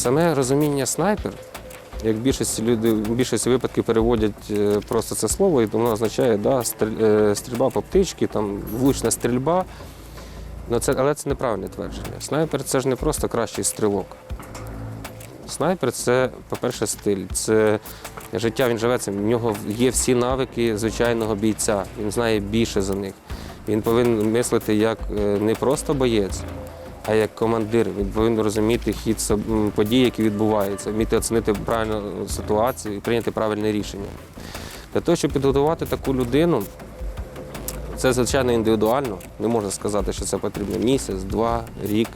Саме розуміння снайпер, як більшість люди в більшості випадків переводять е, просто це слово, і воно означає да, е, стрільба по птичці, там влучна стрільба. Ну, це, але це неправильне твердження. Снайпер це ж не просто кращий стрілок. Снайпер це, по-перше, стиль, це життя, він живе цим. В нього є всі навики звичайного бійця. Він знає більше за них. Він повинен мислити як е, не просто боєць, а як командир. Він повинен розуміти хід подій, які відбуваються, вміти оцінити правильну ситуацію і прийняти правильне рішення. Для того, щоб підготувати таку людину, це звичайно індивідуально. Не можна сказати, що це потрібно місяць, два, рік.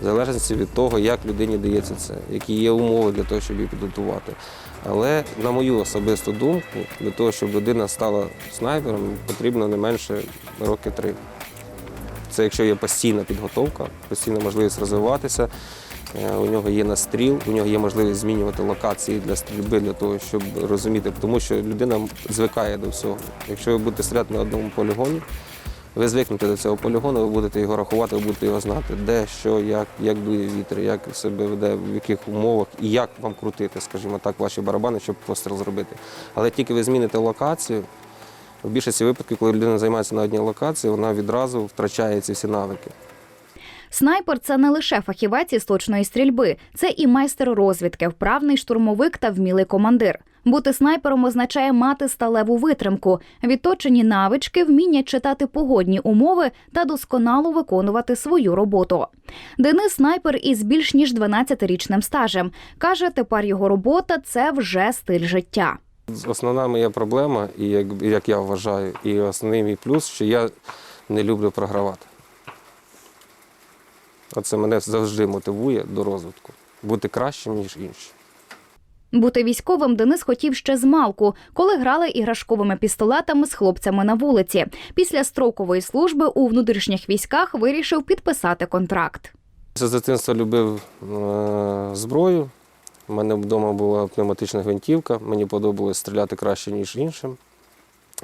В залежності від того, як людині дається це, які є умови для того, щоб її підготувати. Але на мою особисту думку, для того, щоб людина стала снайпером, потрібно не менше роки три. Це якщо є постійна підготовка, постійна можливість розвиватися, е, у нього є настріл, у нього є можливість змінювати локації для стрільби, для того, щоб розуміти, тому що людина звикає до всього. Якщо ви будете стріляти на одному полігоні, ви звикнете до цього полігону, ви будете його рахувати, ви будете його знати, де, що, як, як дує вітер, як себе веде, в яких умовах і як вам крутити, скажімо так, ваші барабани, щоб постріл зробити. Але тільки ви зміните локацію, в більшості випадків, коли людина займається на одній локації, вона відразу втрачає ці всі навики. Снайпер це не лише фахівець із точної стрільби, це і майстер розвідки, вправний штурмовик та вмілий командир. Бути снайпером означає мати сталеву витримку, відточені навички, вміння читати погодні умови та досконало виконувати свою роботу. Денис снайпер із більш ніж 12-річним стажем. Каже, тепер його робота це вже стиль життя. Основна моя проблема, і як, як я вважаю, і основний мій плюс, що я не люблю програвати. Оце мене завжди мотивує до розвитку. Бути кращим, ніж інші. Бути військовим Денис хотів ще з малку, коли грали іграшковими пістолетами з хлопцями на вулиці. Після строкової служби у внутрішніх військах вирішив підписати контракт. З дитинства любив е, зброю. У мене вдома була пневматична гвинтівка. Мені подобалось стріляти краще, ніж іншим.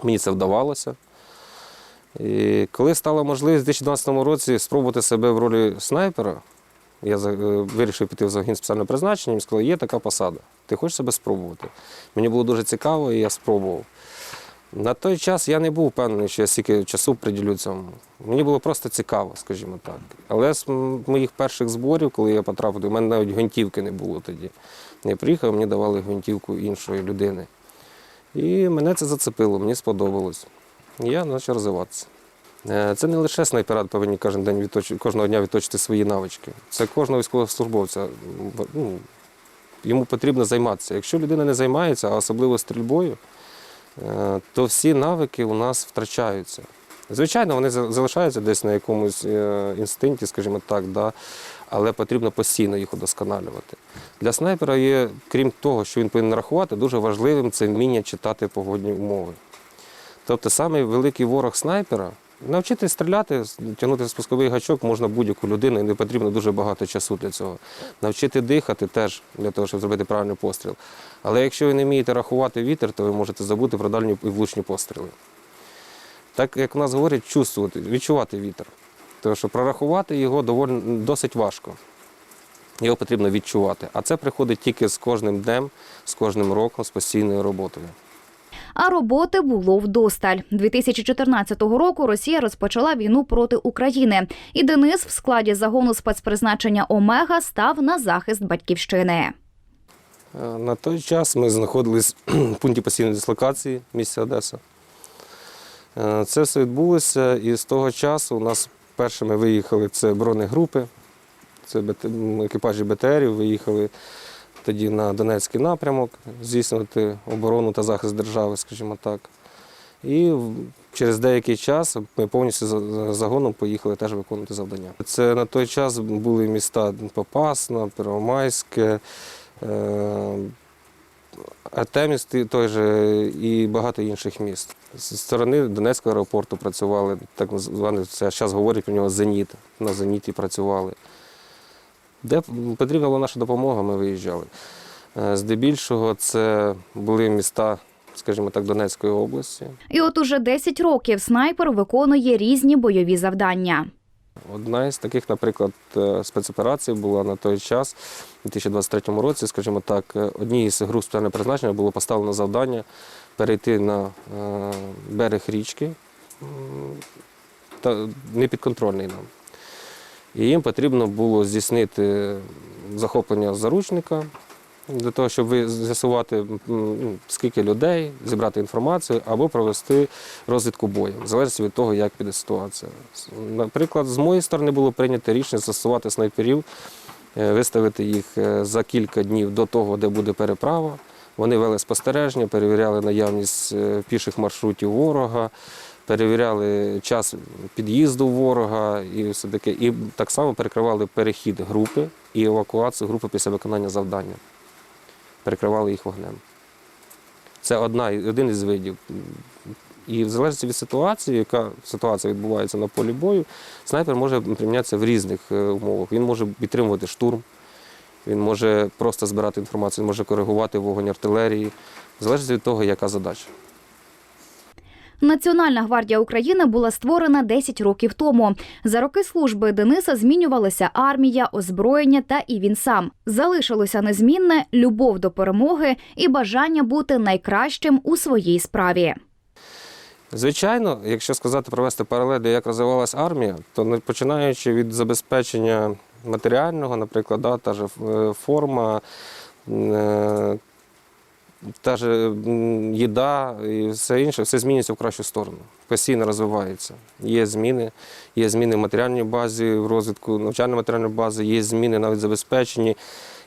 Мені це вдавалося. І коли стала можливість у 2012 році спробувати себе в ролі снайпера, я е, вирішив піти в загін спеціального призначення і сказали, є така посада. Ти хочеш себе спробувати? Мені було дуже цікаво, і я спробував. На той час я не був впевнений, що я стільки часу приділю цьому. Мені було просто цікаво, скажімо так. Але з моїх перших зборів, коли я потрапив, у мене навіть гвинтівки не було тоді. Я приїхав, мені давали гвинтівку іншої людини. І мене це зацепило, мені сподобалось. І я почав розвиватися. Е, Це не лише снайпера повинні кожен день відточ... кожного дня відточити свої навички. Це кожного військовослужбовця. Ну, йому потрібно займатися. Якщо людина не займається, а особливо стрільбою, то всі навики у нас втрачаються. Звичайно, вони залишаються десь на якомусь е, інстинкті, скажімо так, да, але потрібно постійно їх удосконалювати. Для снайпера є, крім того, що він повинен рахувати, дуже важливим це вміння читати погодні умови. Тобто самий великий ворог снайпера навчити стріляти, тягнути спусковий гачок можна будь-яку людину, і не потрібно дуже багато часу для цього. Навчити дихати теж для того, щоб зробити правильний постріл. Але якщо ви не вмієте рахувати вітер, то ви можете забути про дальні і влучні постріли. Так як у нас говорять, чувствувати, відчувати вітер. Тому що прорахувати його доволі досить важко. Його потрібно відчувати. А це приходить тільки з кожним днем, з кожним роком, з постійною роботою. А роботи було вдосталь. 2014 року Росія розпочала війну проти України, і Денис в складі загону спецпризначення Омега став на захист батьківщини. Е, На той час ми знаходились в пункті постійної дислокації в місті Одеса. Е, Це все відбулося, і з того часу у нас першими виїхали це бронегрупи, це екіпажі БТРів, виїхали тоді на Донецький напрямок, здійснювати оборону та захист держави, скажімо так. І через деякий час ми повністю за- за загоном поїхали теж виконувати завдання. Це на той час були міста Попасна, Первомайське, е, Артеміс той же і багато інших міст. З сторони Донецького аеропорту працювали, так званий, зараз говорять про нього Зеніт. На Зеніті працювали. Де потрібна була наша допомога, ми виїжджали. Е, Здебільшого це були міста, скажімо так, Донецької області. І от уже 10 років снайпер виконує різні бойові завдання. Одна із таких, наприклад, е, спецоперацій була на той час, у 2023 році, скажімо так, е, одній із груп спеціального призначення було поставлено завдання перейти на берег річки, та непідконтрольний нам. І їм потрібно було здійснити захоплення заручника для того, щоб з'ясувати, ну, скільки людей, зібрати інформацію або провести розвідку бою, в залежності від того, як піде ситуація. Наприклад, з моєї сторони було прийнято рішення застосувати снайперів, е, виставити їх е, за кілька днів до того, де буде переправа. Вони вели спостереження, перевіряли наявність е, піших маршрутів ворога, перевіряли час під'їзду ворога і все таке. І так само перекривали перехід групи і евакуацію групи після виконання завдання. Перекривали їх вогнем. Це одна, один із видів. І в залежності від ситуації, яка ситуація відбувається на полі бою, снайпер може примінятися в різних е, умовах. Він може підтримувати штурм, він може просто збирати інформацію, він може коригувати вогонь артилерії, в залежності від того, яка задача. Національна гвардія України була створена 10 років тому. За роки служби Дениса змінювалася армія, озброєння та і він сам. Залишилося незмінне любов до перемоги і бажання бути найкращим у своїй справі. Звичайно, якщо сказати провести паралель, як розвивалася армія, то не- починаючи від забезпечення матеріального, наприклад, да, та ж е, форма, е, та ж їда і все інше, все змінюється в кращу сторону. Постійно розвивається. Є зміни, є зміни в матеріальній базі, в розвитку навчально-матеріальної бази, є зміни навіть в забезпеченні.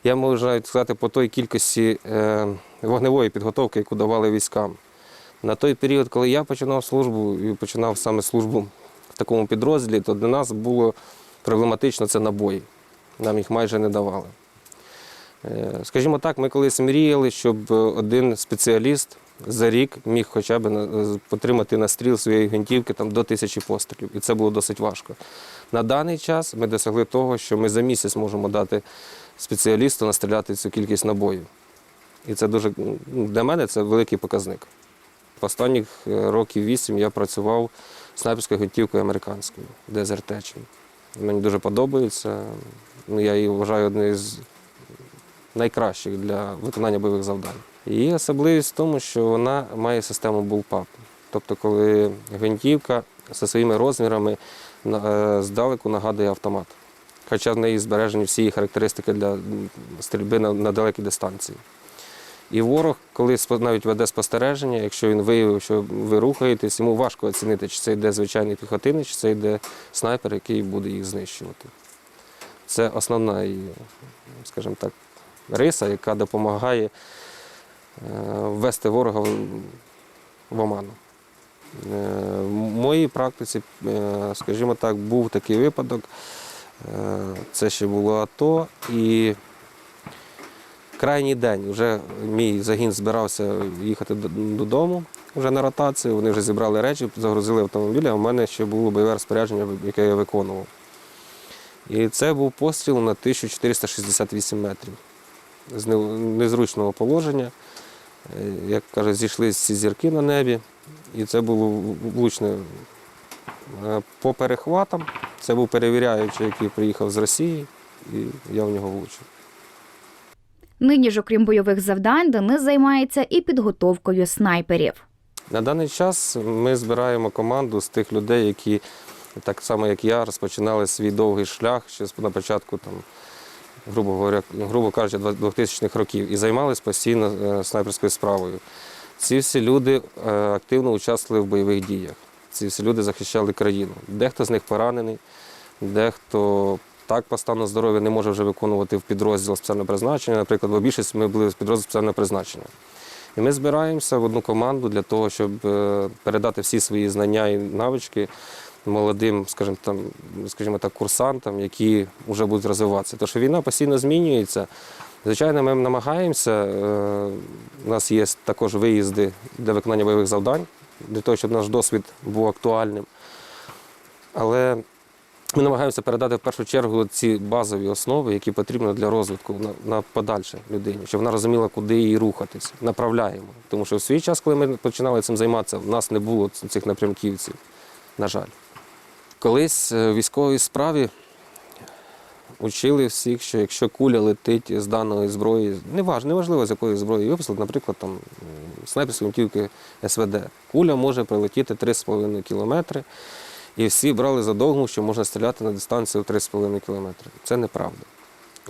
Я можу навіть сказати по той кількості е, вогневої підготовки, яку давали військам. На той період, коли я починав службу і починав саме службу в такому підрозділі, то для нас було проблематично це набої. Нам їх майже не давали. Е, Скажімо так, ми колись мріяли, щоб один спеціаліст за рік міг хоча б на- потримати на стріл своєї гвинтівки там, до тисячі пострілів. І це було досить важко. На даний час ми досягли того, що ми за місяць можемо дати спеціалісту настріляти цю кількість набоїв. І це дуже для мене це великий показник. Останніх е, років вісім я працював снайперською гвинтівкою американською, Tech. Мені дуже подобається. Ну, я її вважаю однією з найкращих для виконання бойових завдань. Її особливість в тому, що вона має систему bullpup. Тобто, коли гвинтівка зі своїми розмірами е, здалеку нагадує автомат. Хоча в неї збережені всі характеристики для стрільби на, далекій дистанції. І ворог, коли навіть веде спостереження, якщо він виявив, що ви рухаєтесь, йому важко оцінити, чи це йде звичайний піхотинець, чи це йде снайпер, який буде їх знищувати. Це основна, скажімо так, риса, яка допомагає е, ввести ворога в, оману. Е, В моїй практиці, е, скажімо так, був такий випадок. Це ще було АТО. І крайній день вже мій загін збирався їхати додому вже на ротацію. Вони вже зібрали речі, загрузили автомобілі, а в мене ще було бойове розпорядження, яке я виконував. І це був постріл на 1468 метрів з незручного положення. Е, Як кажуть, зійшли ці зірки на небі, і це було влучне Е, по перехватам. Це був перевіряючий, який приїхав з Росії, і я в нього влучив. Нині ж, окрім бойових завдань, Денис займається і підготовкою снайперів. На даний час ми збираємо команду з тих людей, які так само, як я, розпочинали свій довгий шлях ще на початку, там, грубо говоря, грубо кажучи, 2000-х років і займалися постійно е, снайперською справою. Ці всі люди е, активно участвували в бойових діях. Ці всі люди захищали країну. Дехто з них поранений, дехто так по стану здоров'я не може вже виконувати в підрозділ спеціального призначення. Наприклад, бо більшість ми були в підрозділ спеціального призначення. І ми збираємося в одну команду для того, щоб е, передати всі свої знання і навички молодим, скажімо, там, скажімо так, курсантам, які вже будуть розвиватися. Тому що війна постійно змінюється. Звичайно, ми намагаємося. е, У нас є також виїзди для виконання бойових завдань, для того, щоб наш досвід був актуальним. Але ми намагаємося передати в першу чергу ці базові основи, які потрібні для розвитку на, на подальше людині, щоб вона розуміла, куди їй рухатись. Направляємо. Тому що в свій час, коли ми починали цим займатися, в нас не було цих напрямківців, на жаль. Колись е, в військовій справі учили всіх, що якщо куля летить з даної зброї, неважливо з якої зброї випустили, наприклад, там снайперські гвинтівки СВД. Куля може прилетіти 3,5 кілометри, і всі брали за догму, що можна стріляти на дистанцію 3,5 кілометри. Це неправда.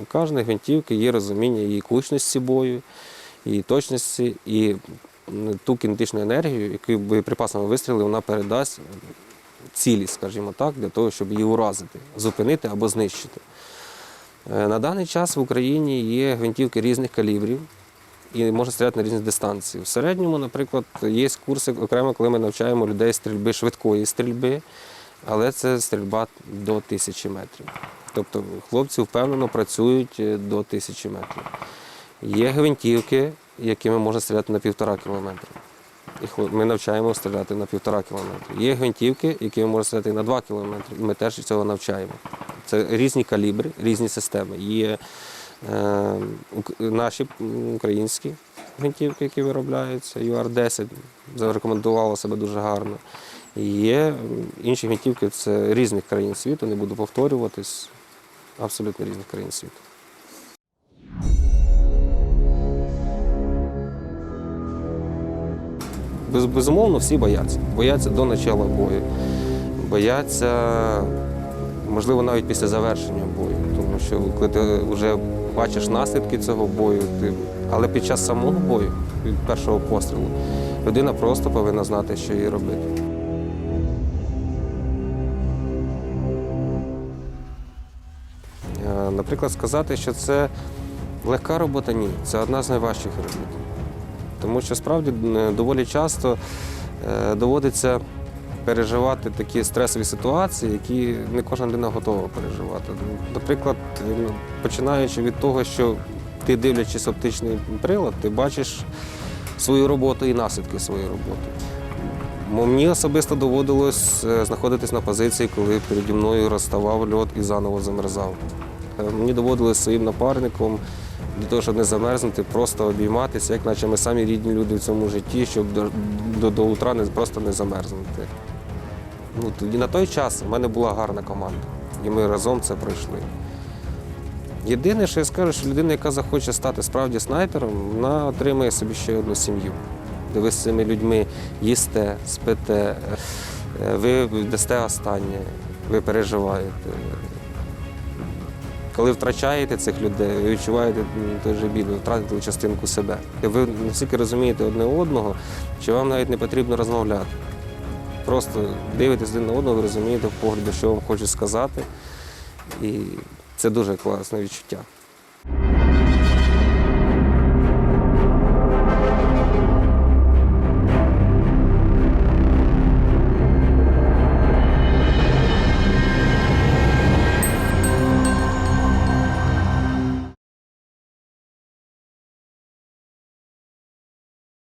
У кожної гвинтівки є розуміння її кучності бою, її точності і ту кінетичну енергію, яку боєприпасами вистріли, вона передасть цілі, скажімо так, для того, щоб її уразити, зупинити або знищити. Е, На даний час в Україні є гвинтівки різних калібрів і можна стріляти на різні дистанції. В середньому, наприклад, є курси окремо, коли ми навчаємо людей стрільби швидкої стрільби, але це стрільба до тисячі метрів. Тобто хлопці впевнено працюють е, до тисячі метрів. Є гвинтівки, якими можна стріляти на півтора кілометра. Ми навчаємо стріляти на півтора кілометра. Є гвинтівки, якими можна стріляти на два кілометри, і ми теж цього навчаємо. Це різні калібри, різні системи. Є е, наші українські гвинтівки, які виробляються, UR-10 зарекомендувало себе дуже гарно. Є інші гвинтівки, це різних країн світу, не буду повторюватись, абсолютно різних країн світу. Без, безумовно, всі бояться. Бояться до начала бою. Бояться, можливо, навіть після завершення бою. Тому що коли ти вже бачиш наслідки цього бою, ти... але під час самого бою, першого пострілу, людина просто повинна знати, що їй робити. Е, Наприклад, сказати, що це легка робота, ні. Це одна з найважчих робіт. Тому що справді е, доволі часто е, доводиться переживати такі стресові ситуації, які не кожна людина готова переживати. Наприклад, ну, починаючи від того, що ти дивлячись оптичний прилад, ти бачиш свою роботу і наслідки своєї роботи. Мені особисто доводилось е, знаходитись на позиції, коли переді мною розставав льот і заново замерзав. Е, Мені доводилось своїм напарником для того, щоб не замерзнути, просто обійматися, як наче ми самі рідні люди в цьому житті, щоб до, до, до утра не, просто не замерзнути. Ну, тоді на той час в мене була гарна команда, і ми разом це пройшли. Єдине, що я скажу, що людина, яка захоче стати справді снайпером, вона отримає собі ще одну сім'ю, де ви з цими людьми їсте, спите, е, ви дасте останнє, ви переживаєте. Коли втрачаєте цих людей, ви відчуваєте дуже біду, же втратили частинку себе. Ви настільки розумієте одне одного, що вам навіть не потрібно розмовляти. Просто дивитесь один на одного, ви розумієте в погляді, що вам хочуть сказати. І це дуже класне відчуття.